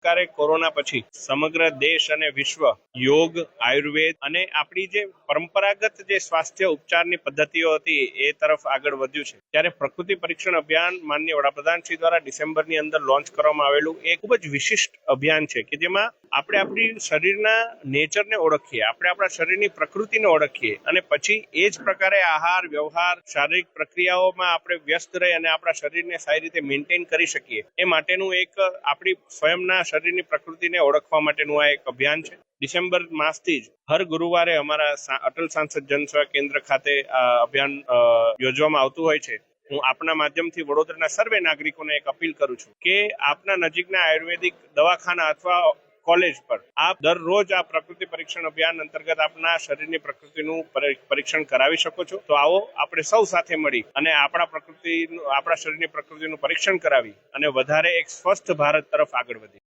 સરકારે કોરોના પછી સમગ્ર દેશ અને વિશ્વ યોગ, આયુર્વેદ અને આપણી જે પરંપરાગત જે સ્વાસ્થ્ય ઉપચારની પદ્ધતિઓ હતી એ તરફ આગળ વધ્યું છે. ત્યારે પ્રકૃતિ પરીક્ષણ અભિયાન માનનીય વડાપ્રધાન શ્રી દ્વારા ડિસેમ્બરની અંદર લોન્ચ કરવામાં આવેલું એ ખૂબ જ વિશિષ્ટ અભિયાન છે કે જેમાં આપણે આપણી શરીરના નેચરને ઓળખીએ, આપણે આપણા શરીરની પ્રકૃતિને ઓળખીએ અને પછી એ જ પ્રકારે આહાર, વ્યવહાર, શારીરિક પ્રક્રિયાઓમાં આપણે વ્યસ્ત રહી અને આપણા શરીરને સારી રીતે મેન્ટેન કરી શકીએ. એ માટેનું એક આપણી સ્વયંના શરીરની પ્રકૃતિને ઓળખવા માટેનું આ એક અભિયાન છે. ડિસેમ્બર માસથી જ હર ગુરુવારે અમારા અટલ સાંસદ જનસેવા કેન્દ્ર ખાતે આ અભિયાન યોજવામાં આવતું હોય છે. હું આપના માધ્યમથી વડોદરાના સર્વે નાગરિકોને એક અપીલ કરું છું કે આપના નજીકના આયુર્વેદિક દવાખાના અથવા કોલેજ પર. આપ દરરોજ આ પ્રકૃતિ પરીક્ષણ અભિયાન અંતર્ગત આપના શરીરની પ્રકૃતિનું પરી- પરીક્ષણ કરાવી શકો છો. તો આવો આપણે સૌ સાથે મળી અને આપણા પ્રકૃતિ આપણા શરીરની પ્રકૃતિનું પરીક્ષણ કરાવી અને વધારે એક સ્વસ્થ ભારત તરફ આગળ વધીએ.